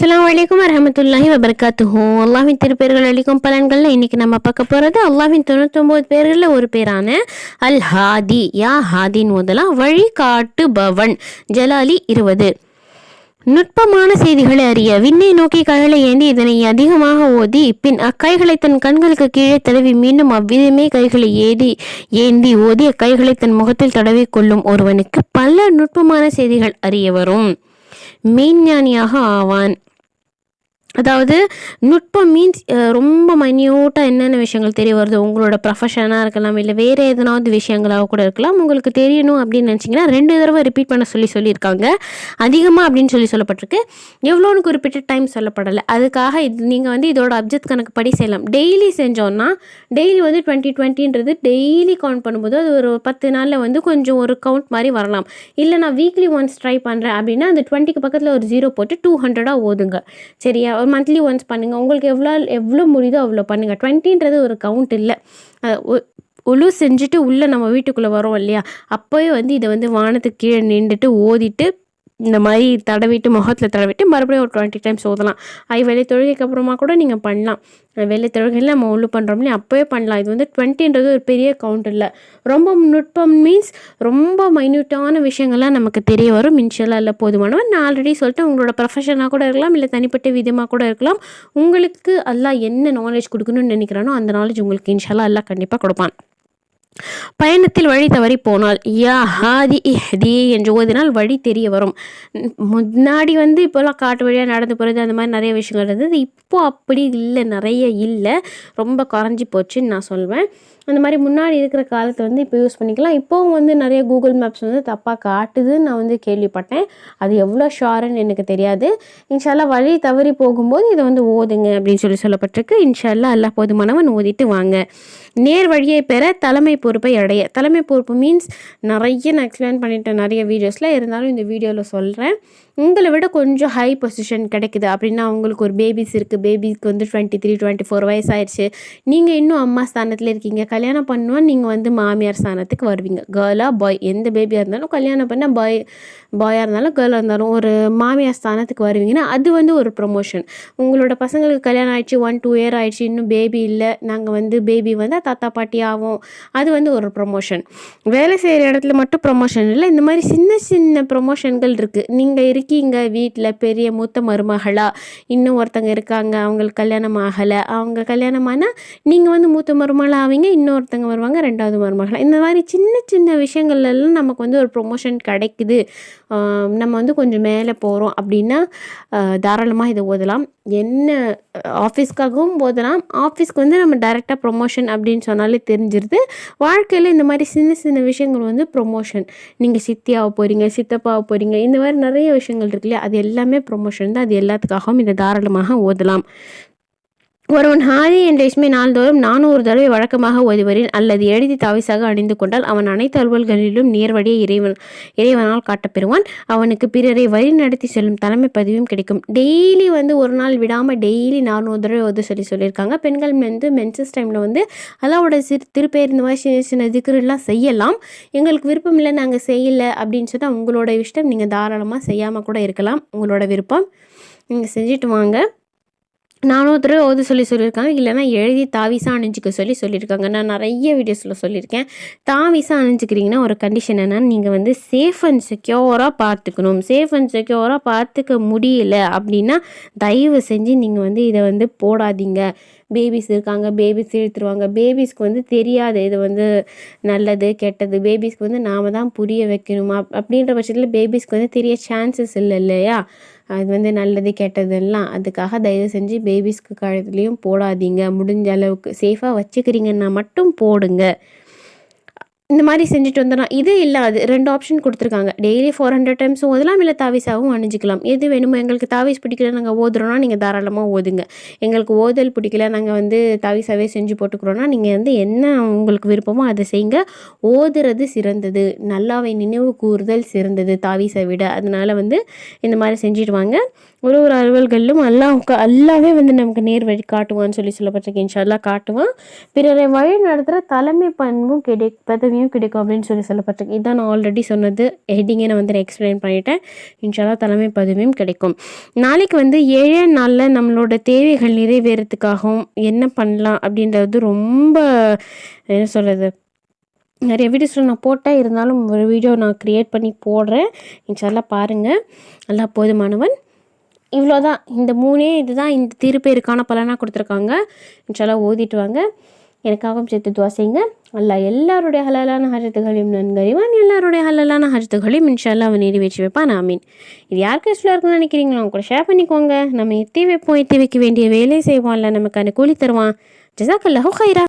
அஸ்லாம் வலைக்கம் வரமத்துல்லாஹி வபரகாத்துஹு அல்லாஹின் திருப்பேர்கள் அளிக்கும் பலன்களில் இன்னைக்கு நம்ம பார்க்க போகிறது அல்லாஹின் தொண்ணூத்தொம்பது பேர்களில் ஒரு பேரான அல் ஹாதி யா ஹாதின் முதலாம் வழிகாட்டுபவன். ஜலாலி இருபது. நுட்பமான செய்திகளை அறிய விண்ணை நோக்கி கைகளை ஏந்தி இதனை அதிகமாக ஓதி பின் அக்கைகளை தன் கண்களுக்கு கீழே தடவி மீண்டும் அவ்விதமே கைகளை ஏதி ஏந்தி ஓதி அக்கைகளை தன் முகத்தில் தடவி கொள்ளும் ஒருவனுக்கு பல நுட்பமான செய்திகள் அறிய வரும் மெய்ஞானியாக ஆவான். அதாவது நுட்பம் மீன்ஸ் ரொம்ப மைன்யூட்டாக என்னென்ன விஷயங்கள் தெரிய வருது? உங்களோட ப்ரொஃபஷனாக இருக்கலாம் இல்லை வேறு எதனாவது விஷயங்களாக கூட இருக்கலாம் உங்களுக்கு தெரியணும் அப்படின்னு நினச்சிங்கன்னா ரெண்டு தடவை ரிப்பீட் பண்ண சொல்லி சொல்லியிருக்காங்க. அதிகமாக அப்படின்னு சொல்லி சொல்லப்பட்டிருக்கு. எவ்வளோன்னு குறிப்பிட்ட டைம் சொல்லப்படலை. அதுக்காக இது நீங்கள் வந்து இதோட அப்ஜெக்ட் கணக்கு படி செய்யலாம். டெய்லி செஞ்சோன்னா டெய்லி வந்து டுவெண்ட்டி டுவெண்ட்டின்றது டெய்லி கவுண்ட் பண்ணும்போது அது ஒரு பத்து நாளில் வந்து கொஞ்சம் ஒரு கவுண்ட் மாதிரி வரலாம். இல்லை நான் வீக்லி ஒன்ஸ் ட்ரை பண்ணுறேன் அப்படின்னா அந்த டுவெண்ட்டிக்கு பக்கத்தில் ஒரு ஜீரோ போட்டு டூ ஹண்ட்ரடாக ஓதுங்க. சரியா? மந்த்லி ஒன்ஸ் பண்ணுங்கள் உங்களுக்கு எவ்வளோ எவ்வளோ முடியுதோ அவ்வளோ பண்ணுங்கள் டுவெண்ட்டின்றது ஒரு கவுண்ட் இல்லை. ஒழு செஞ்சுட்டு உள்ளே நம்ம வீட்டுக்குள்ளே வரோம் இல்லையா? அப்போயே வந்து இதை வந்து வானத்துக்கு கீழே நின்றுட்டு ஓதிட்டு இந்த மாதிரி தடவிட்டு முகத்தில் தடவிட்டு மறுபடியும் ஒரு டுவெண்ட்டி டைம்ஸ் ஓதலாம் ஐ வெள்ளை தொழுகைக்கு அப்புறமா கூட நீங்கள் பண்ணலாம். வெள்ளை தொழுகையில் நம்ம ஒழு பண்ணுறோம் இல்லையா? அப்போவே பண்ணலாம். இது வந்து டுவெண்ட்டின்றது ஒரு பெரிய கவுண்ட் இல்லை. ரொம்ப நுட்பம் மீன்ஸ் ரொம்ப மைன்யூட்டான விஷயங்கள்லாம் நமக்கு தெரிய வரும். இன்ஷெல்லாம் இல்லை போதுமானவன் நான் ஆல்ரெடி சொல்லிட்டேன். உங்களோட ப்ரொஃபஷனாக கூட இருக்கலாம். இல்லை தனிப்பட்ட விதமாக கூட இருக்கலாம். உங்களுக்கு எல்லாம் என்ன நாலேஜ் கொடுக்கணும்னு நினைக்கிறானோ அந்த நாலேஜ் உங்களுக்கு இன்ஷால்லா எல்லாம் கண்டிப்பாக கொடுப்பான். பயணத்தில் வழி தவறி போனால் யா ஹாதி இஹ்தி என்று ஓதினால் வழி தெரிய வரும். முன்னாடி வந்து இப்போல்லாம் காட்டு வழியாக நடந்து போகிறது அந்த மாதிரி நிறைய விஷயங்கள் இருந்தது. இப்போ அப்படி இல்லை நிறைய இல்லை. ரொம்ப குறைஞ்சி போச்சுன்னு நான் சொல்வேன். அந்த மாதிரி முன்னாடி இருக்கிற காலத்தை வந்து இப்போ யூஸ் பண்ணிக்கலாம். இப்போவும் வந்து நிறைய கூகுள் மேப்ஸ் வந்து தப்பாக காட்டுதுன்னு நான் வந்து கேள்விப்பட்டேன். அது எவ்வளோ ஷாருன்னு எனக்கு தெரியாது. இன்ஷால்லா வழி தவறி போகும்போது இதை வந்து ஓதுங்க அப்படின்னு சொல்லி சொல்லப்பட்டிருக்கு. இன்ஷால்லா எல்லா போதுமானவன் ஓதிட்டு வாங்க. நேர் வழியை பெற தலைமை பொறுப்பை அடைய. தலைமை பொறுப்பு மீன்ஸ் நிறைய நான் எக்ஸ்பிளைன் பண்ணிட்டேன் நிறைய வீடியோஸில் இருந்தாலும் இந்த வீடியோவில் சொல்கிறேன் உங்களை விட கொஞ்சம் ஹை பொசிஷன் கிடைக்குது. அப்படின்னா உங்களுக்கு ஒரு பேபிஸ் இருக்குது பேபிஸ்க்கு வந்து டுவெண்ட்டி த்ரீ டுவெண்ட்டி ஃபோர் வயசு ஆயிடுச்சு நீங்கள் இன்னும் அம்மா ஸ்தானத்தில் இருக்கீங்க. கல்யாணம் பண்ணுவோம். நீங்கள் வந்து மாமியார் ஸ்தானத்துக்கு வருவீங்க. கேர்ளாக பாய் எந்த பேபியாக இருந்தாலும் கல்யாணம் பண்ண பாய் பாயாக இருந்தாலும் கேர்ளாக இருந்தாலும் ஒரு மாமியார் ஸ்தானத்துக்கு வருவீங்கன்னா அது வந்து ஒரு ப்ரொமோஷன் உங்களோட பசங்களுக்கு கல்யாணம் ஆயிடுச்சு. ஒன் டூ இயர் ஆயிடுச்சு. இன்னும் பேபி இல்லை. நாங்கள் வந்து பேபி வந்தால் தாத்தா பாட்டி ஆகும் அது வந்து ஒரு ப்ரொமோஷன் வேலை செய்கிற இடத்துல மட்டும் ப்ரொமோஷன் இல்லை. இந்த மாதிரி சின்ன சின்ன ப்ரொமோஷன்கள் இருக்குது நீங்கள் இருக்கீங்க. வீட்டில் பெரிய மூத்த மருமகளாக இன்னும் ஒருத்தங்க இருக்காங்க அவங்களுக்கு கல்யாணம் ஆகலை. அவங்க கல்யாணம் ஆனால் நீங்கள் வந்து மூத்த மருமகளாக ஆவீங்க இன்னொருத்தங்க வருவாங்க ரெண்டாவது மருமகளாக இந்த மாதிரி சின்ன சின்ன விஷயங்கள்லாம் நமக்கு வந்து ஒரு ப்ரொமோஷன் கிடைக்குது. நம்ம வந்து கொஞ்சம் மேலே போகிறோம் அப்படின்னா தாராளமாக இதை ஓதலாம். என்ன ஆஃபீஸ்க்காகவும் போதலாம் ஆஃபீஸ்க்கு வந்து நம்ம டைரெக்டாக ப்ரொமோஷன் அப்படின்னு சொன்னாலே தெரிஞ்சிருது. வாழ்க்கையில் இந்த மாதிரி சின்ன சின்ன விஷயங்கள் வந்து ப்ரொமோஷன் நீங்கள் சித்தியாக போகிறீங்க சித்தப்பாக போகிறீங்க இந்த மாதிரி நிறைய விஷயங்கள் இருக்கு இல்லையா? அது எல்லாமே ப்ரொமோஷன் தான். அது எல்லாத்துக்காகவும் இதை தாராளமாக ஓதலாம். ஒருவன் ஹாதி என்ற இஸ்மை நாள்தோறும் நானூறு தடவை வழக்கமாக ஓதுவரின் அல்லது எழுதி தாவிசாக அணிந்து கொண்டால் அவன் அனைத்து அலுவல்களிலும் நேர்வழியை இறைவன் இறைவனால் காட்டப்பெறுவான். அவனுக்கு பிறரை வழி நடத்தி செல்லும் தலைமை பதிவும் கிடைக்கும். டெய்லி வந்து ஒரு நாள் விடாமல் டெய்லி நானூறு தடவை ஓது சொல்லி சொல்லியிருக்காங்க. பெண்கள் வந்து மென்சஸ் டைமில் வந்து அல்லாவோட சிறு திருப்பேர் இந்த மாதிரி சின்ன சின்ன திக்ருலாம் செய்யலாம். எங்களுக்கு விருப்பம் இல்லை நாங்கள் செய்யலை அப்படின்னு சொன்னால் உங்களோட இஷ்டம் நீங்கள் தாராளமாக செய்யாமல் கூட இருக்கலாம். உங்களோட விருப்பம். நீங்கள் செஞ்சுட்டு வாங்க. நானும் தடவை ஓத சொல்லி சொல்லியிருக்காங்க. இல்லைனா எழுதி தாவிசா அணிஞ்சிக்க சொல்லி சொல்லியிருக்காங்க. நான் நிறைய வீடியோஸில் சொல்லியிருக்கேன். தாவிசா அணிஞ்சிக்கிறீங்கன்னா ஒரு கண்டிஷன் என்னென்னா நீங்கள் வந்து சேஃப் அண்ட் செக்யூராக பார்த்துக்கணும். சேஃப் அண்ட் செக்யூராக பார்த்துக்க முடியல அப்படின்னா தயவு செஞ்சு நீங்கள் வந்து இதை வந்து போடாதீங்க. பேபிஸ் இருக்காங்க பேபிஸ் இழுத்துருவாங்க. பேபிஸ்க்கு வந்து தெரியாது இது வந்து நல்லது கெட்டது. பேபிஸ்க்கு வந்து நாம் தான் புரிய வைக்கணுமா? அப்படின்ற பட்சத்தில் பேபிஸ்க்கு வந்து தெரிய சான்சஸ் இல்லை இல்லையா? அது வந்து நல்லது கெட்டதெல்லாம் அதுக்காக தயவு செஞ்சு பேபிஸ்க்கு கழுத்துலேயும் போடாதீங்க. முடிஞ்ச அளவுக்கு சேஃபாக வச்சுக்கிறீங்கன்னா மட்டும் போடுங்க. இந்த மாதிரி செஞ்சுட்டு வந்துடலாம் இது இல்லாது ரெண்டு ஆப்ஷன் கொடுத்துருக்காங்க. டெய்லி ஃபோர் ஹண்ட்ரட் டைம்ஸும் ஓதலாம் இல்லை தாவிஸாகவும் அணிஞ்சிக்கலாம். எது வேணுமோ எங்களுக்கு தாவிஸ் பிடிக்கல நாங்கள் ஓதுறோன்னா நீங்கள் தாராளமாக ஓதுங்க. எங்களுக்கு ஓதல் பிடிக்கல நாங்கள் வந்து தாவிஸாவே செஞ்சு போட்டுக்கிறோன்னா நீங்கள் வந்து என்ன உங்களுக்கு விருப்பமோ அதை செய்யுங்க. ஓதுறது சிறந்தது. நல்லாவை நினைவு கூறுதல் சிறந்தது தாவிஸை விட. அதனால் வந்து இந்த மாதிரி செஞ்சுட்டு வாங்க. ஒரு ஒரு அலுவல்களிலும் அல்லாஹ் அல்லாவே வந்து நமக்கு நேர் வழி காட்டுவான்னு சொல்லி சொல்லப்பட்டிருக்கு. இன்ஷால்லா காட்டுவான். பிறரை வழி நடத்துகிற தலைமை பண்பும் கிடைப்பதையும் கிடைக்கும் அப்படின்னு சொல்லி சொல்லப்பட்டிருக்கு. இதான் நான் ஆல்ரெடி சொன்னது. ஹெட்டிங்கே நான் வந்து எக்ஸ்பிளைன் பண்ணிட்டேன். இன்ஷால்லா தலைமை பதவியும் கிடைக்கும். நாளைக்கு வந்து ஏழே நாளில் நம்மளோட தேவைகள் நிறைவேறத்துக்காகவும் என்ன பண்ணலாம் அப்படின்றது ரொம்ப என்ன சொல்கிறது நிறைய வீடியோஸில் நான் போட்டேன் இருந்தாலும் ஒரு வீடியோ நான் க்ரியேட் பண்ணி போடுறேன். இன்ஷால்லா பாருங்கள் நல்லா போதுமானவன். இவ்வளோதான் இந்த மூணே இதுதான். இந்த திருப்பேருக்கான பலனாக கொடுத்துருக்காங்க. இன்ஷால்லாம் ஓதிட்டு வாங்க. எனக்காகவும் சேர்த்து துவா செய்யுங்க. அல்லாஹ் எல்லாருடைய ஹலாலான ஹஜத்துகளையும் நன்கறிவான் எல்லாருடைய ஹலாலான ஹஜத்துகளையும் இன்ஷால்லா அவன் நிறைவேற்றி வைப்பான். ஆமீன். இது யாருக்கு யூஸ்ஃபுல்லாக இருக்குன்னு நினைக்கிறீங்களோ அவங்க கூட ஷேர் பண்ணிக்கோங்க. நம்ம எத்தி வைப்போம். எத்தி வைக்க வேண்டிய வேலையை செய்வோம்ல நமக்கு அந்த கூலி தருவான். ஜசாக்கல்லாஹோ ஹைரா